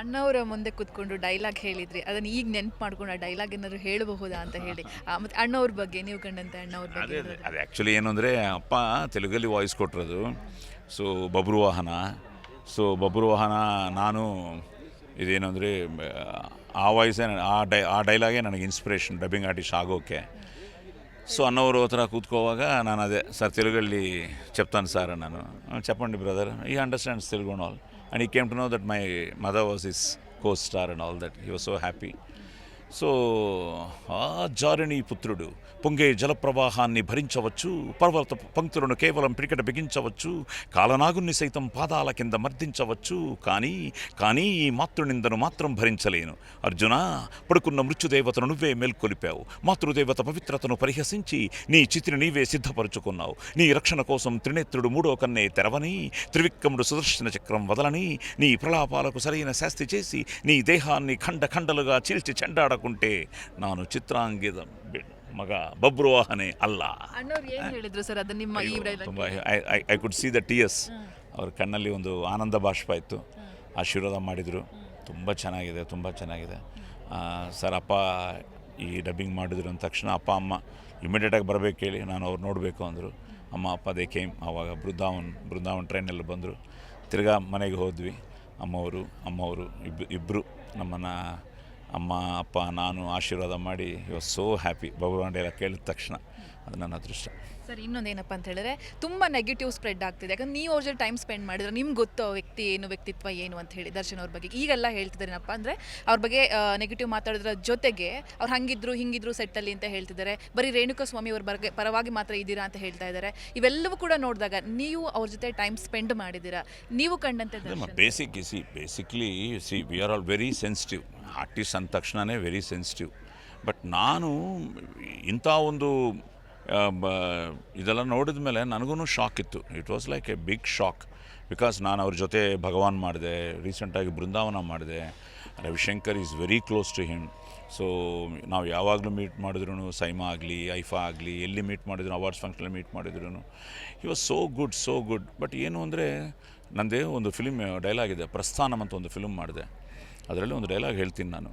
ಅಣ್ಣವರ ಮುಂದೆ ಕೂತ್ಕೊಂಡು ಡೈಲಾಗ್ ಹೇಳಿದ್ರಿ. ಅದನ್ನು ಈಗ ನೆನ್ಪು ಮಾಡ್ಕೊಂಡು ಆ ಡೈಲಾಗ್ ಏನಾದ್ರು ಹೇಳಬಹುದಾ ಅಂತ ಹೇಳಿ. ಮತ್ತೆ ಅಣ್ಣವ್ರ ಬಗ್ಗೆ ನೀವು ಕಂಡಂತ ಅಣ್ಣವ್ರ ಬಗ್ಗೆ ಅದೇ ಆ್ಯಕ್ಚುಲಿ ಏನು ಅಂದರೆ ಅಪ್ಪ ತೆಲುಗಲ್ಲಿ ವಾಯ್ಸ್ ಕೊಟ್ಟಿರೋದು so Babruvahana. So Babru ವಾಹನ ನಾನು ಇದೇನು ಅಂದರೆ ಆ ವಾಯ್ಸೇ ಆ ಡೈ ಆ ಡೈಲಾಗೇ ನನಗೆ ಇನ್ಸ್ಪಿರೇಷನ್ ಡಬ್ಬಿಂಗ್ ಆರ್ಟಿಸ್ಟ್ ಆಗೋಕ್ಕೆ ಸೊ ಅನ್ನೋರು ಹತ್ರ ಕೂತ್ಕೋವಾಗ ನಾನು ಅದೇ ಸರ್ ತೆಲುಗಲ್ಲಿ ಚೆಪ್ತಾನೆ ಸರ್ ನಾನು. ಚಪ್ಪಂಡಿ ಬ್ರದರ್ ಈ understands Telugu all and he came to know that my mother was his co-star and all that. He was so happy. So ఆ జారిణి పుత్రుడు పొంగే జలప్రవాహాన్ని భరించవచ్చు పర్వత పంక్తులను కేవలం పిడికట బిగించవచ్చు కాలనాగుని సైతం పాదాల కింద మర్దించవచ్చు కానీ కానీ ఈ మాతృనిందను మాత్రం భరించలేను. అర్జున పడుకున్న మృత్యుదేవతను నువ్వే మేల్కొలిపావు. మాతృదేవత పవిత్రతను పరిహసించి నీ చితిని నీవే సిద్ధపరుచుకున్నావు. నీ రక్షణ కోసం త్రినేత్రుడు మూడో కన్నే తెరవని త్రివిక్రముడు సుదర్శన చక్రం వదలని నీ ప్రలాపాలకు సరైన శాస్తి చేసి నీ దేహాన్ని ఖండ ఖండలుగా చీల్చి చెండాడ ಕುಂಟೆ ನಾನು ಚಿತ್ರಾಂಗಿದ ಮಗ ಬಬ್ರು ವಾಹನೆ ಅಲ್ಲ ಸರ್? ಅದು ನಿಮ್ಮ I I could see the tears ಅವ್ರ ಕಣ್ಣಲ್ಲಿ ಒಂದು ಆನಂದ ಬಾಷ್ಪ ಇತ್ತು. ಆಶೀರ್ವಾದ ಮಾಡಿದರು. ತುಂಬ ಚೆನ್ನಾಗಿದೆ ತುಂಬ ಚೆನ್ನಾಗಿದೆ. ಸರ್ ಅಪ್ಪ ಈ ಡಬ್ಬಿಂಗ್ ಮಾಡಿದ್ರು ಅಂದ ತಕ್ಷಣ ಅಪ್ಪ ಅಮ್ಮ ಇಮಿಡಿಯೇಟಾಗಿ ಬರಬೇಕು ಹೇಳಿ ನಾನು ಅವ್ರು ನೋಡಬೇಕು ಅಂದರು. ಅಮ್ಮ ಅಪ್ಪ ದೇ ಕೇಮ್ ಆವಾಗ ಬೃಂದಾವನ್ ಬೃಂದಾವನ್ ಟ್ರೈನಲ್ಲಿ ಬಂದರು. ತಿರ್ಗಾ ಮನೆಗೆ ಹೋದ್ವಿ. ಅಮ್ಮವರು ಅಮ್ಮವರು ಇಬ್ಬರು ಇಬ್ಬರು ನಮ್ಮನ್ನು ಅಮ್ಮ, ಅಪ್ಪ, ನಾನು ಆಶೀರ್ವಾದ ಮಾಡಿ ಯು ಸೋ ಹ್ಯಾಪಿ ಭಗವಾನ್ ಎಲ್ಲ ಕೇಳಿದ ತಕ್ಷಣ. ಅದು ನನ್ನ ಅದೃಷ್ಟ. ಸರ್ ಇನ್ನೊಂದೇನಪ್ಪ ಅಂತ ಹೇಳಿದ್ರೆ ತುಂಬ ನೆಗೆಟಿವ್ ಸ್ಪ್ರೆಡ್ ಆಗ್ತಿದೆ. ಯಾಕಂದ್ರೆ ನೀವು ಅವ್ರ ಜೊತೆ ಟೈಮ್ ಸ್ಪೆಂಡ್ ಮಾಡಿದ್ರೆ ನಿಮ್ಗೆ ಗೊತ್ತು ಆ ವ್ಯಕ್ತಿ ಏನು ವ್ಯಕ್ತಿತ್ವ ಏನು ಅಂತ ಹೇಳಿ ದರ್ಶನ್ ಅವ್ರ ಬಗ್ಗೆ. ಈಗೆಲ್ಲ ಹೇಳ್ತಿದ್ದಾರೇನಪ್ಪ ಅಂದರೆ ಅವ್ರ ಬಗ್ಗೆ ನೆಗೆಟಿವ್ ಮಾತಾಡೋದ್ರ ಜೊತೆಗೆ ಅವ್ರು ಹಂಗಿದ್ರು ಹಿಂಗಿದ್ರು ಸೆಟ್ಟಲ್ಲಿ ಅಂತ ಹೇಳ್ತಿದ್ದಾರೆ. ಬರೀ ರೇಣುಕಾ ಸ್ವಾಮಿ ಅವ್ರ ಬಗ್ಗೆ ಪರವಾಗಿ ಮಾತ್ರ ಇದ್ದೀರಾ ಅಂತ ಹೇಳ್ತಾ ಇದ್ದಾರೆ. ಇವೆಲ್ಲವೂ ಕೂಡ ನೋಡಿದಾಗ ನೀವು ಅವ್ರ ಜೊತೆ ಟೈಮ್ ಸ್ಪೆಂಡ್ ಮಾಡಿದ್ದೀರಾ. ನೀವು ಕಂಡಂತೆ basic see basically see we are all very sensitive artist ಅಂದ ತಕ್ಷಣವೇ ವೆರಿ ಸೆನ್ಸಿಟಿವ್ ಬಟ್ ನಾನು ಇಂಥ ಒಂದು ಇದೆಲ್ಲ ನೋಡಿದ ಮೇಲೆ ನನಗೂ ಶಾಕ್ ಇತ್ತು. It was like a big shock because ನಾನು ಅವ್ರ ಜೊತೆ ಭಗವಾನ್ ಮಾಡಿದೆ ರೀಸೆಂಟಾಗಿ ಬೃಂದಾವನ ಮಾಡಿದೆ, Ravishankar is very close to him so ನಾವು ಯಾವಾಗಲೂ ಮೀಟ್ ಮಾಡಿದ್ರು ಸೈಮಾ ಆಗಲಿ, ಐಫಾ ಆಗಲಿ, ಎಲ್ಲಿ ಮೀಟ್ ಮಾಡಿದ್ರು ಅವಾರ್ಡ್ಸ್ ಫಂಕ್ಷನಲ್ಲಿ ಮೀಟ್ ಮಾಡಿದ್ರು he was so good so good but ಏನು ಅಂದರೆ ನನ್ನದೇ ಒಂದು ಫಿಲ್ಮ್ ಡೈಲಾಗ್ ಇದೆ, ಪ್ರಸ್ಥಾನಂ ಅಂತ ಒಂದು ಫಿಲ್ಮ್ ಮಾಡಿದೆ. ಅದರಲ್ಲಿ ಒಂದು ಡೈಲಾಗ್ ಹೇಳ್ತೀನಿ ನಾನು.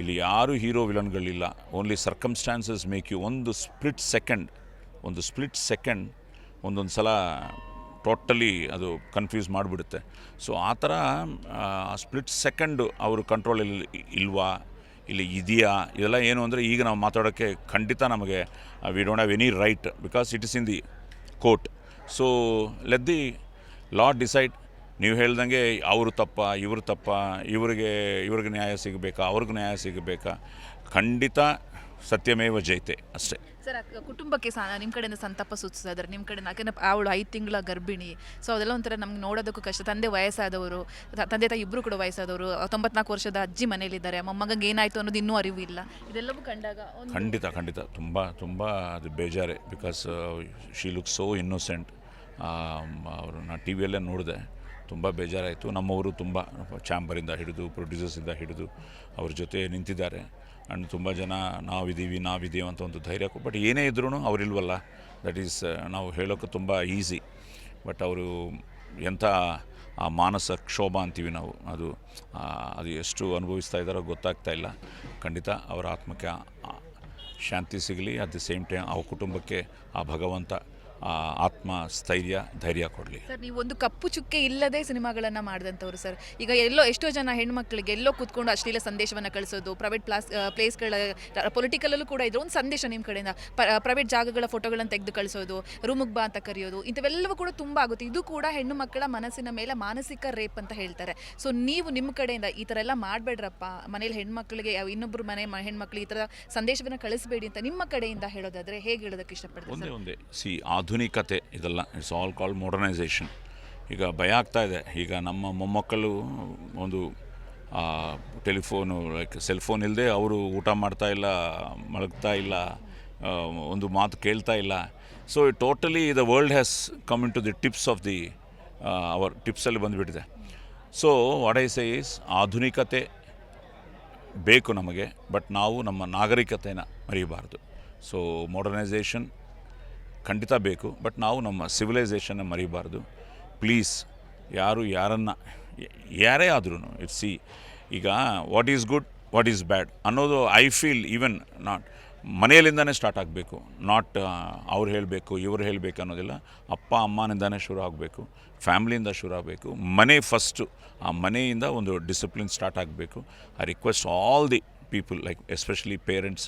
ಇಲ್ಲಿ ಯಾರು ಹೀರೋ ವಿಲನ್ಗಳಿಲ್ಲ. ಓನ್ಲಿ ಸರ್ಕಮ್ಸ್ಟಾನ್ಸಸ್ ಮೇಕ್ ಯು ಒಂದು ಸ್ಪ್ಲಿಟ್ ಸೆಕೆಂಡ್ ಒಂದು ಸ್ಪ್ಲಿಟ್ ಸೆಕೆಂಡ್ ಒಂದೊಂದು ಸಲ ಟೋಟಲಿ ಅದು ಕನ್ಫ್ಯೂಸ್ ಮಾಡಿಬಿಡುತ್ತೆ. ಸೊ ಆ ಥರ ಸ್ಪ್ಲಿಟ್ ಸೆಕೆಂಡು ಅವರು ಕಂಟ್ರೋಲಲ್ಲಿ ಇಲ್ವಾ, ಇಲ್ಲಿ ಇದೆಯಾ, ಇದೆಲ್ಲ ಏನು ಅಂದರೆ ಈಗ ನಾವು ಮಾತಾಡೋಕ್ಕೆ ಖಂಡಿತ ನಮಗೆ we don't have any right because it is in the court so let the law decide ನೀವು ಹೇಳ್ದಂಗೆ ಅವರು ತಪ್ಪ ಇವರು ತಪ್ಪ ಇವರಿಗೆ ಇವ್ರಿಗೆ ನ್ಯಾಯ ಸಿಗಬೇಕಾ ಅವ್ರಿಗೆ ನ್ಯಾಯ ಸಿಗಬೇಕಾ? ಖಂಡಿತ ಸತ್ಯಮೇವ ಜೈತೆ ಅಷ್ಟೇ. ಸರ್ ಕುಟುಂಬಕ್ಕೆ ಸಹ ನಿಮ್ಮ ಕಡೆಯಿಂದ ಸಂತಾಪ ಸೂಚಿಸ್ತಾ ಇದ್ದಾರೆ. ನಿಮ್ಮ ಕಡೆ ಯಾಕೆಂದರೆ ಅವಳು ಐದು ತಿಂಗಳ ಗರ್ಭಿಣಿ. ಸೊ ಅದೆಲ್ಲ ಒಂಥರ ನಮ್ಗೆ ನೋಡೋದಕ್ಕೂ ಕಷ್ಟ. ತಂದೆ ವಯಸ್ಸಾದವರು ತಂದೆ ತಾಯಿ ಇಬ್ಬರು ಕೂಡ ವಯಸ್ಸಾದವರು ತೊಂಬತ್ನಾಲ್ಕು ವರ್ಷದ ಅಜ್ಜಿ ಮನೇಲಿದ್ದಾರೆ ಮೊಮ್ಮಗಂಗೆ ಏನಾಯಿತು ಅನ್ನೋದು ಇನ್ನೂ ಅರಿವು ಇಲ್ಲ ಇದೆಲ್ಲವೂ ಕಂಡಾಗ ಖಂಡಿತ ಖಂಡಿತ. ತುಂಬ ತುಂಬ ಅದು ಬೇಜಾರೆ. Because she look so innocent ಅವರು ನಾನು ಟಿ ವಿಯಲ್ಲೇ ನೋಡಿದೆ. ತುಂಬ ಬೇಜಾರಾಯಿತು. ನಮ್ಮವರು ತುಂಬ ಚಾಂಬರಿಂದ ಹಿಡಿದು, ಪ್ರೊಡ್ಯೂಸರ್ಸಿಂದ ಹಿಡಿದು ಅವ್ರ ಜೊತೆ ನಿಂತಿದ್ದಾರೆ. ಆ್ಯಂಡ್ ತುಂಬ ಜನ ನಾವಿದ್ದೀವಿ ನಾವಿದ್ದೀವಿ ಅಂತ ಒಂದು ಧೈರ್ಯ ಬಟ್ ಏನೇ ಇದ್ರೂ ಅವರಿಲ್ವಲ್ಲ. ದಟ್ ಈಸ್ ನಾವು ಹೇಳೋಕ್ಕೆ ತುಂಬ ಈಸಿ. ಬಟ್ ಅವರು ಎಂಥ ಆ ಮಾನಸ ಕ್ಷೋಭ ಅಂತೀವಿ ನಾವು, ಅದು ಅದು ಎಷ್ಟು ಅನುಭವಿಸ್ತಾ ಇದ್ದಾರೋ ಗೊತ್ತಾಗ್ತಾ ಇಲ್ಲ. ಖಂಡಿತ ಅವರ ಆತ್ಮಕ್ಕೆ ಶಾಂತಿ ಸಿಗಲಿ. ಅಟ್ ದಿ ಸೇಮ್ ಟೈಮ್ ಆ ಕುಟುಂಬಕ್ಕೆ ಆ ಭಗವಂತ ಆತ್ಮ ಸ್ಥೈರ್ಯ ಧೈರ್ಯ ಕೊಡಲಿ. ಸರ್ ನೀವು ಒಂದು ಕಪ್ಪು ಚುಕ್ಕೆ ಇಲ್ಲದೆ ಸಿನಿಮಾಗಳನ್ನು ಮಾಡಿದಂಥವ್ರು ಸರ್. ಈಗ ಎಲ್ಲೋ ಎಷ್ಟೋ ಜನ ಹೆಣ್ಮಕ್ಳಿಗೆ ಎಲ್ಲೋ ಕೂತ್ಕೊಂಡು ಅಶ್ಲೀಲ ಸಂದೇಶವನ್ನು ಕಳಿಸೋದು ಪ್ರೈವೇಟ್ ಪ್ಲಾಸ್ ಪ್ಲೇಸ್ಗಳ ಪೊಲಿಟಿಕಲಲ್ಲೂ ಕೂಡ ಇದ್ರೆ ಒಂದು ಸಂದೇಶ ನಿಮ್ಮ ಕಡೆಯಿಂದ. ಪ್ರೈವೇಟ್ ಜಾಗಗಳ ಫೋಟೋಗಳನ್ನು ತೆಗೆದು ಕಳಿಸೋದು ರೂಮಿಗೆ ಬಾ ಅಂತ ಕರೆಯೋದು ಇಂಥವೆಲ್ಲವೂ ಕೂಡ ತುಂಬ ಆಗುತ್ತೆ. ಇದು ಕೂಡ ಹೆಣ್ಣು ಮಕ್ಕಳ ಮನಸ್ಸಿನ ಮೇಲೆ ಮಾನಸಿಕ ರೇಪ್ ಅಂತ ಹೇಳ್ತಾರೆ. ಸೊ ನೀವು ನಿಮ್ಮ ಕಡೆಯಿಂದ ಈ ಥರ ಎಲ್ಲ ಮಾಡಬೇಡ್ರಪ್ಪ. ಮನೇಲಿ ಹೆಣ್ಮಕ್ಳಿಗೆ ಇನ್ನೊಬ್ಬರು ಮನೆ ಹೆಣ್ಮಕ್ಳಿಗೆ ಈ ಥರ ಸಂದೇಶವನ್ನು ಕಳಿಸಬೇಡಿ ಅಂತ ನಿಮ್ಮ ಕಡೆಯಿಂದ ಹೇಳೋದಾದ್ರೆ ಹೇಗೆ ಹೇಳೋದಕ್ಕೆ ಇಷ್ಟಪಡ್ತೀನಿ ಒಂದೇ ಒಂದೇ. ಸಿ ಆಧುನಿಕತೆ, ಇದೆಲ್ಲ ಇಟ್ಸ್ ಆಲ್ ಕಾಲ್ ಮಾಡರ್ನೈಸೇಷನ್ ಈಗ ಭಯ ಆಗ್ತಾ ಇದೆ. ಈಗ ನಮ್ಮ ಮೊಮ್ಮಕ್ಕಳು ಒಂದು ಟೆಲಿಫೋನು ಲೈಕ್ ಸೆಲ್ ಫೋನ್ ಇಲ್ಲದೆ ಅವರು ಊಟ ಮಾಡ್ತಾ ಇಲ್ಲ, ಮಲಗ್ತಾ ಇಲ್ಲ ಒಂದು ಮಾತು ಕೇಳ್ತಾ ಇಲ್ಲ. So totally the world has come into the tips of the our ಟಿಪ್ಸಲ್ಲಿ ಬಂದುಬಿಟ್ಟಿದೆ. So what I say is ಆಧುನಿಕತೆ ಬೇಕು ನಮಗೆ ಬಟ್ ನಾವು ನಮ್ಮ ನಾಗರಿಕತೆಯನ್ನು ಮರೆಯಬಾರ್ದು. ಸೊ ಮಾಡರ್ನೈಸೇಷನ್ ಖಂಡಿತ ಬೇಕು ಬಟ್ ನಾವು ನಮ್ಮ ಸಿವಿಲೈಸೇಷನ್ನ ಮರಿಬಾರ್ದು. ಪ್ಲೀಸ್ ಯಾರು ಯಾರನ್ನು, ಯಾರೇ ಆದ್ರೂ ಇಟ್ ಸಿ ಈಗ what is good what is bad ಅನ್ನೋದು ಐ ಫೀಲ್ ಈವನ್ ನಾಟ್ ಮನೆಯಲ್ಲಿಂದನೇ ಸ್ಟಾರ್ಟ್ ಆಗಬೇಕು ನಾಟ್ ಅವ್ರು ಹೇಳಬೇಕು, ಇವ್ರು ಹೇಳಬೇಕು ಅನ್ನೋದಿಲ್ಲ. ಅಪ್ಪ, ಅಮ್ಮನಿಂದನೇ ಶುರು ಆಗಬೇಕು, ಫ್ಯಾಮ್ಲಿಯಿಂದ ಶುರು ಆಗಬೇಕು, ಮನೆ ಫಸ್ಟು ಆ ಮನೆಯಿಂದ ಒಂದು ಡಿಸಿಪ್ಲಿನ್ ಸ್ಟಾರ್ಟ್ ಆಗಬೇಕು. I request all the people like especially parents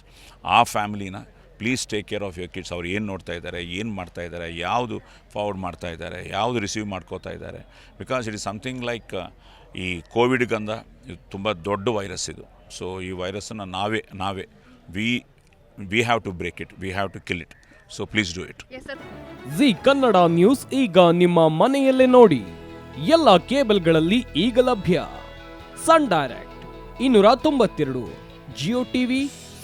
ಆ ಫ್ಯಾಮಿಲಿನ please take care of your kids ಅವ್ರು ಏನು ನೋಡ್ತಾ ಇದ್ದಾರೆ ಏನು ಮಾಡ್ತಾ ಇದ್ದಾರೆ ಯಾವುದು ಫಾರ್ವರ್ಡ್ ಮಾಡ್ತಾ ಇದ್ದಾರೆ ಯಾವುದು ರಿಸೀವ್ ಮಾಡ್ಕೋತಾ ಇದ್ದಾರೆ. Because it is something like ಈ ಕೋವಿಡ್ಗಂದ ಇದು ತುಂಬ ದೊಡ್ಡ ವೈರಸ್ ಇದು. ಸೊ ಈ ವೈರಸ್ಸನ್ನು ನಾವೇ ನಾವೇ we we have to break it we have to kill it so please do it yes sir G Kannada news ಈಗ ನಿಮ್ಮ ಮನೆಯಲ್ಲೇ ನೋಡಿ. ಎಲ್ಲ ಕೇಬಲ್ಗಳಲ್ಲಿ ಈಗ ಲಭ್ಯ. ಸನ್ ಡೈರೆಕ್ಟ್ ಇನ್ನೂರ ತೊಂಬತ್ತೆರಡು ಜಿಯೋ ಟಿವಿ